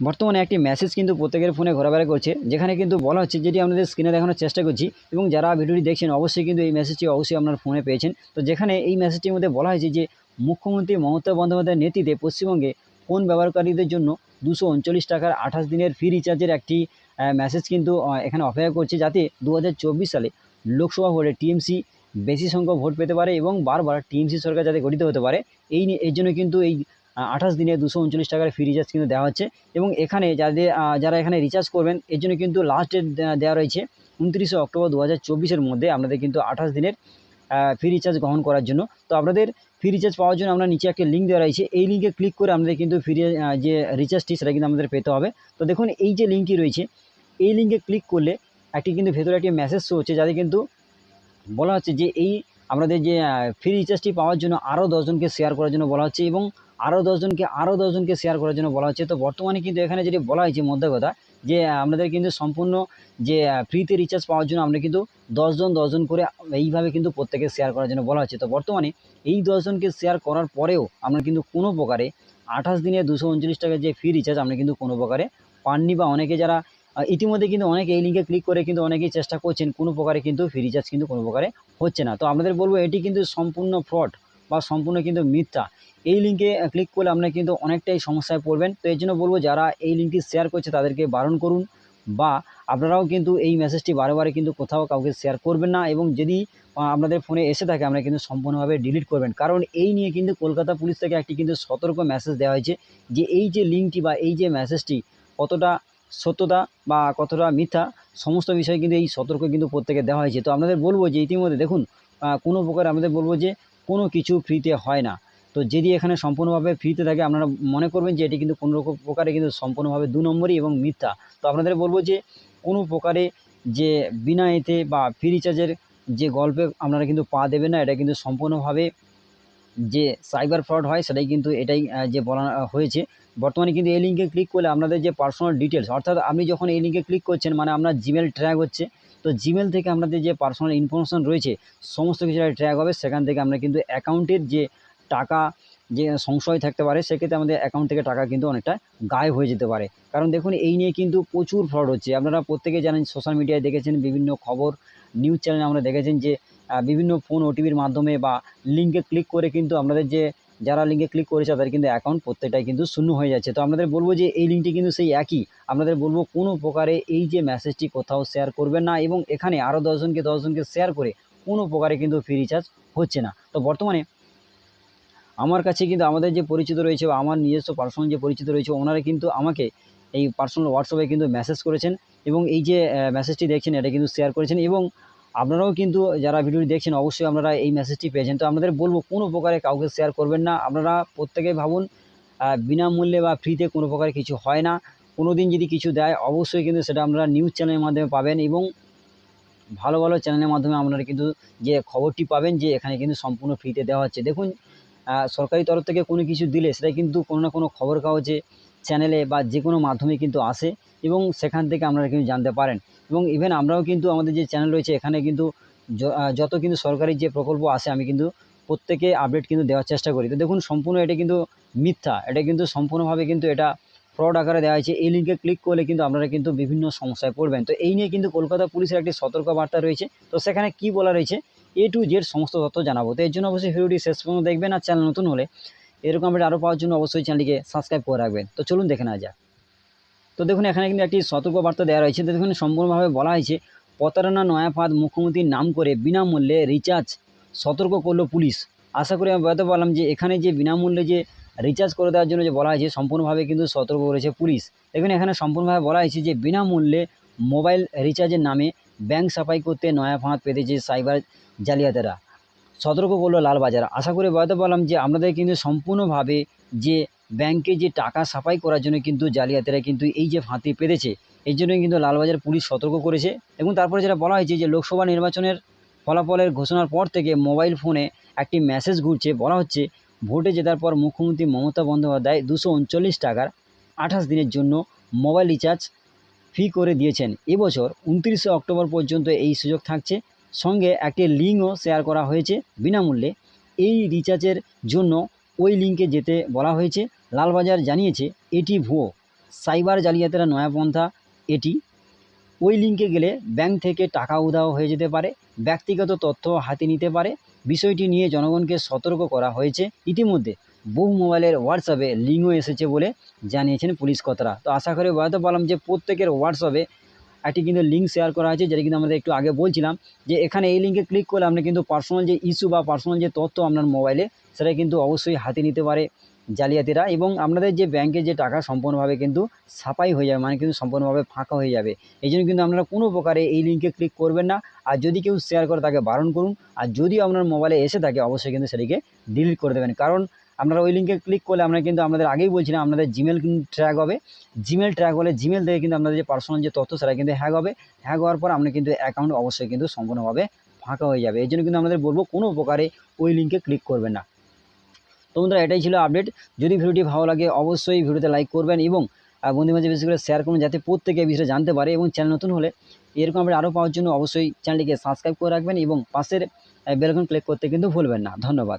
বর্তমানে একটি মেসেজ কিন্তু প্রত্যেকের ফোনে ঘোরাফেরা করছে, যেখানে কিন্তু বলা হচ্ছে যেটি আমাদের স্ক্রিনে দেখানোর চেষ্টা করছি এবং যারা ভিডিওটি দেখছেন অবশ্যই কিন্তু এই মেসেজটি অবশ্যই আপনার ফোনে পেয়েছেন। তো যেখানে এই মেসেজটির মধ্যে বলা হয়েছে যে, মুখ্যমন্ত্রী মমতা বন্দ্যোপাধ্যায়ের নেতৃত্বে পশ্চিমবঙ্গে ফোন ব্যবহারকারীদের জন্য দুশো উনচল্লিশ টাকার আঠাশ দিনের ফ্রি রিচার্জের একটি মেসেজ কিন্তু এখানে অপেক্ষা করছে যাতে দু হাজার চব্বিশ সালে লোকসভা ভোটে টিএমসি বেশি সংখ্যক ভোট পেতে পারে এবং বারবার টিএমসি সরকার যাতে গঠিত হতে পারে, এই এর জন্য কিন্তু এই আঠাশ দিনে দুশো উনচল্লিশ টাকার ফ্রি রিচার্জ কিন্তু দেওয়া হচ্ছে। এবং এখানে যাদের যারা এখানে রিচার্জ করবেন, এর জন্য কিন্তু লাস্ট ডেট দেওয়া রয়েছে উনত্রিশে অক্টোবর দু হাজার মধ্যে আপনাদের কিন্তু আঠাশ দিনের ফ্রি রিচার্জ গ্রহণ করার জন্য। তো আপনাদের ফ্রি রিচার্জ পাওয়ার জন্য আমরা নিচে একটা লিঙ্ক দেওয়া রয়েছে। এই লিঙ্কে ক্লিক করে আমাদের কিন্তু ফ্রি যে রিচার্জটি সেটা কিন্তু আমাদের পেতে হবে। তো দেখুন, এই যে লিঙ্কটি রয়েছে, এই লিঙ্কে ক্লিক করলে একটি কিন্তু ভেতরে একটি মেসেজ শো হচ্ছে, যাতে কিন্তু বলা হচ্ছে যে এই আমাদের যে ফ্রি রিচার্জটি পাওয়ার জন্য আরও দশজনকে শেয়ার করার জন্য বলা হচ্ছে এবং আরও দশজনকে আরও দশজনকে শেয়ার করার জন্য বলা হচ্ছে। তো বর্তমানে কিন্তু এখানে যেটি বলা হয়েছে মধ্যে কথা, যে আপনাদের কিন্তু সম্পূর্ণ যে ফ্রিতে রিচার্জ পাওয়ার জন্য আমরা কিন্তু দশজন দশজন করে এইভাবে কিন্তু প্রত্যেকে শেয়ার করার জন্য বলা হচ্ছে। তো বর্তমানে এই দশজনকে শেয়ার করার পরেও আমরা কিন্তু কোনো প্রকারে আঠাশ দিনে দুশো উনচল্লিশ টাকার যে ফ্রি রিচার্জ আমরা কিন্তু কোনো প্রকারে পাননি বা অনেকে যারা ইতিমধ্যে কিন্তু অনেকে এই লিঙ্কে ক্লিক করে কিন্তু অনেকেই চেষ্টা করছেন, কোনো প্রকারে কিন্তু ফ্রি রিচার্জ কিন্তু কোনো প্রকারে হচ্ছে না। তো আপনাদের বলব এটি কিন্তু সম্পূর্ণ ফ্রড বা সম্পূর্ণ কিন্তু মিথ্যা। এই লিঙ্কে ক্লিক করলে আপনারা কিন্তু অনেকটাই সমস্যায় পড়বেন। তো এর জন্য বলব, যারা এই লিঙ্কটি শেয়ার করছে, তাদেরকে বারণ করুন বা আপনারাও কিন্তু এই মেসেজটি বারে কিন্তু কোথাও কাউকে শেয়ার করবেন না এবং যদি আপনাদের ফোনে এসে থাকে, আমরা কিন্তু সম্পূর্ণভাবে ডিলিট করবেন। কারণ এই নিয়ে কিন্তু কলকাতা পুলিশ থেকে একটি কিন্তু সতর্ক মেসেজ দেওয়া হয়েছে যে এই যে লিঙ্কটি বা এই যে মেসেজটি কতটা সত্যতা বা কতটা মিথ্যা, সমস্ত বিষয়ে কিন্তু এই সতর্ক কিন্তু প্রত্যেকে দেওয়া হয়েছে। তো আপনাদের বলব যে ইতিমধ্যে দেখুন কোনো প্রকার আমাদের বলব যে কোনো কিছু ফ্রিতে হয় না। তো যদি এখানে সম্পূর্ণভাবে ফ্রিতে থাকে, আপনারা মনে করবেন যে এটি কিন্তু কোনো রকম প্রকারে কিন্তু সম্পূর্ণভাবে দু নম্বরই এবং মিথ্যা। তো আপনাদের বলব যে কোনো প্রকারে যে বিনা এতে বা ফ্রি রিচার্জের যে গল্পে আপনারা কিন্তু পা দেবেন না, এটা কিন্তু সম্পূর্ণভাবে যে সাইবার ফ্রড হয়, সেটাই কিন্তু এটাই যে বলা হয়েছে। বর্তমানে কিন্তু এই লিঙ্কে ক্লিক করলে আপনাদের যে পার্সোনাল ডিটেলস অর্থাৎ আপনি যখন এই লিঙ্কে ক্লিক করছেন মানে আপনার জিমেল ট্র্যাক হচ্ছে, তো জিমেল থেকে আপনাদের যে পার্সোনাল ইনফরমেশন রয়েছে, সমস্ত কিছু ট্র্যাক হবে, সেখান থেকে আমরা কিন্তু অ্যাকাউন্টের যে টাকা যে সংশয় থাকতে পারে, সেক্ষেত্রে আমাদের অ্যাকাউন্ট থেকে টাকা কিন্তু অনেকটা গায়েব হয়ে যেতে পারে। কারণ দেখুন, এই নিয়ে কিন্তু প্রচুর ফ্রড হচ্ছে। আপনারা প্রত্যেকে জানেন সোশ্যাল মিডিয়ায় দেখেছেন বিভিন্ন খবর নিউজ চ্যানেলে আমরা দেখেছেন যে বিভিন্ন ফোন ওটিভির মাধ্যমে বা লিঙ্কে ক্লিক করে কিন্তু আপনাদের যে, যারা লিঙ্কে ক্লিক করেছে, তাদের কিন্তু অ্যাকাউন্ট প্রত্যেকটাই কিন্তু শূন্য হয়ে যাচ্ছে। তো আপনাদের বলব যে, এই লিঙ্কটি কিন্তু সেই একই। আপনাদের বলব কোনো প্রকারে এই যে মেসেজটি কোথাও শেয়ার করবেন না এবং এখানে আরও দশজনকে দশজনকে শেয়ার করে কোনো প্রকারে কিন্তু ফ্রি রিচার্জ হচ্ছে না। তো বর্তমানে আমার কাছে কিন্তু আমাদের যে পরিচিত রয়েছে বা আমার নিজস্ব পার্সোনাল যে পরিচিত রয়েছে, ওনারা কিন্তু আমাকে এই পার্সোনাল হোয়াটসঅ্যাপে কিন্তু মেসেজ করেছেন এবং এই যে মেসেজটি দেখছেন, এটা কিন্তু শেয়ার করেছেন এবং আপনারাও কিন্তু যারা ভিডিওটি দেখছেন, অবশ্যই আপনারা এই মেসেজটি পেয়েছেন। তো আপনাদের বলব, কোনো প্রকারে কাউকে শেয়ার করবেন না। আপনারা প্রত্যেকে ভাবুন বিনামূল্যে বা ফ্রিতে কোনো প্রকারে কিছু হয় না। কোনো দিন যদি কিছু দেয়, অবশ্যই কিন্তু সেটা আপনারা নিউজ চ্যানেলের মাধ্যমে পাবেন এবং ভালো ভালো চ্যানেলের মাধ্যমে আপনারা কিন্তু যে খবরটি পাবেন যে এখানে কিন্তু সম্পূর্ণ ফ্রিতে দেওয়া হচ্ছে। দেখুন সরকারি তরফ থেকে কোনো কিছু দিলে সেটা কিন্তু কোনো না কোনো খবর কাগজে চ্যানেলে বা যে কোনো মাধ্যমে কিন্তু আসে এবং সেখান থেকে আপনারা কিন্তু জানতে পারেন। এবং ইভেন আমরাও কিন্তু আমাদের যে চ্যানেল রয়েছে এখানে কিন্তু যত কিন্তু সরকারি যে প্রকল্প আসে আমি কিন্তু প্রত্যেকে আপডেট কিন্তু দেওয়ার চেষ্টা করি। তো দেখুন, সম্পূর্ণ এটা কিন্তু মিথ্যা। এটা কিন্তু সম্পূর্ণভাবে কিন্তু এটা ফ্রড আকারে দেওয়া হয়েছে। এই লিঙ্কে ক্লিক করলে কিন্তু আপনারা কিন্তু বিভিন্ন সমস্যায় পড়বেন। তো এই নিয়ে কিন্তু কলকাতা পুলিশের একটি সতর্ক বার্তা রয়েছে। তো সেখানে কি বলা রয়েছে? এ টু জেড সমস্ত তথ্য জানাব। তো এর জন্য অবশ্যই ভিডিওটি শেষ পর্যন্ত দেখবেন আর চ্যানেল নতুন হলে এরকম আপডেট আরও পাওয়ার জন্য অবশ্যই চ্যানেলটিকে সাবস্ক্রাইব করে রাখবেন। তো চলুন দেখে নেওয়া যাক। তো দেখুন, এখানে কিন্তু একটি সতর্ক বার্তা দেওয়া রয়েছে। তো দেখুন, সম্পূর্ণভাবে বলা হয়েছে, প্রতারণা নয়াফাদ মুখ্যমন্ত্রীর নাম করে বিনামূল্যে রিচার্জ সতর্ক করল পুলিশ। আশা করি আমি বলতে পারলাম যে এখানে যে বিনামূল্যে যে রিচার্জ করে দেওয়ার জন্য যে বলা হয়েছে, সম্পূর্ণভাবে কিন্তু সতর্ক করেছে পুলিশ। দেখুন, এখানে সম্পূর্ণভাবে বলা হয়েছে যে বিনামূল্যে মোবাইল রিচার্জের নামে ব্যাংক সাফাই করতে নয়া ফাঁদ পেতেছে সাইবার জালিয়াতেরা। সতর্ক করল লালবাজার। আশা করি বলতে পারলাম যে, আপনাদের কিন্তু সম্পূর্ণভাবে যে ব্যাংকে যে টাকা সাফাই করার জন্য কিন্তু জালিয়াতেরা কিন্তু এই যে ফাঁতি পেতেছে এই জন্যই কিন্তু লালবাজার পুলিশ সতর্ক করেছে এবং তারপরে যেটা বলা হয়েছে যে, লোকসভা নির্বাচনের ফলাফলের ঘোষণার পর থেকে মোবাইল ফোনে একটি মেসেজ ঘুরছে। বলা হচ্ছে, ভোটে জেতার পর মুখ্যমন্ত্রী মমতা বন্দ্যোপাধ্যায় দুশো টাকার আঠাশ দিনের জন্য মোবাইল রিচার্জ ফি করে দিয়েছেন। এবছর উনত্রিশে অক্টোবর পর্যন্ত এই সুযোগ থাকছে। সঙ্গে একটি লিঙ্কও শেয়ার করা হয়েছে। বিনামূল্যে এই রিচার্জের জন্য ওই লিঙ্কে যেতে বলা হয়েছে। লালবাজার জানিয়েছে, এটি ভুয়ো। সাইবার জালিয়াতিরা নয়া পন্থা এটি। ওই লিঙ্কে গেলে ব্যাংক থেকে টাকা উধাও হয়ে যেতে পারে, ব্যক্তিগত তথ্য হাতে নিতে পারে। বিষয়টি নিয়ে জনগণকে সতর্ক করা হয়েছে। ইতিমধ্যে বহু মোবাইলের হোয়াটসঅ্যাপে লিঙ্কও এসেছে বলে জানিয়েছেন পুলিশ কর্তারা। তো আশা করে বোঝাতে পারলাম যে প্রত্যেকের হোয়াটসঅ্যাপে একটি কিন্তু লিঙ্ক শেয়ার করা হয়েছে যেটা কিন্তু আমাদের একটু আগে বলছিলাম যে এখানে এই লিঙ্কে ক্লিক করলে আপনি কিন্তু পার্সোনাল যে ইস্যু বা পার্সোনাল যে তথ্য আপনার মোবাইলে, সেটা কিন্তু অবশ্যই হাতে নিতে পারে জালিয়াতিরা এবং আপনাদের যে ব্যাংকে যে টাকা সম্পূর্ণভাবে কিন্তু ছাপাই হয়ে যাবে মানে কিন্তু সম্পূর্ণভাবে ফাঁকা হয়ে যাবে। এই জন্য কিন্তু আপনারা কোনো প্রকারে এই লিঙ্কে ক্লিক করবেন না। আর যদি কেউ শেয়ার করে তাকে বারণ করুন, আর যদি আপনার মোবাইলে এসে থাকে, অবশ্যই কিন্তু সেটিকে ডিলিট করে দেবেন। কারণ আপনারা ওই লিঙ্কে ক্লিক করলে আমরা কিন্তু আপনাদের আগেই বলছিলাম আপনাদের জিমেল ট্র্যাক হবে। জিমেল ট্র্যাক হলে জিমেল থেকে কিন্তু আপনাদের যে পার্সোনাল যে তথ্য সেটা কিন্তু হ্যাক হবে। হ্যাক হওয়ার পর আপনার কিন্তু অ্যাকাউন্ট অবশ্যই কিন্তু সম্পূর্ণভাবে ফাঁকা হয়ে যাবে। এই জন্য কিন্তু আমাদের বলব কোনো প্রকারে ওই লিঙ্কে ক্লিক করবেন না। তো বন্ধুরা, এটাই ছিল আপডেট যদি ভিডিওটি ভালো লাগে অবশ্যই ভিডিওতে লাইক করবেন এবং বন্ধু মাঝে বেশি করে শেয়ার করুন যাতে প্রত্যেকে বিষয়ে জানতে পারে এবং চ্যানেল নতুন হলে এরকম আপডেট আরও পাওয়ার জন্য অবশ্যই চ্যানেলটিকে সাবস্ক্রাইব করে রাখবেন এবং পাশের বেলকন ক্লিক করতে কিন্তু ভুলবেন না। ধন্যবাদ।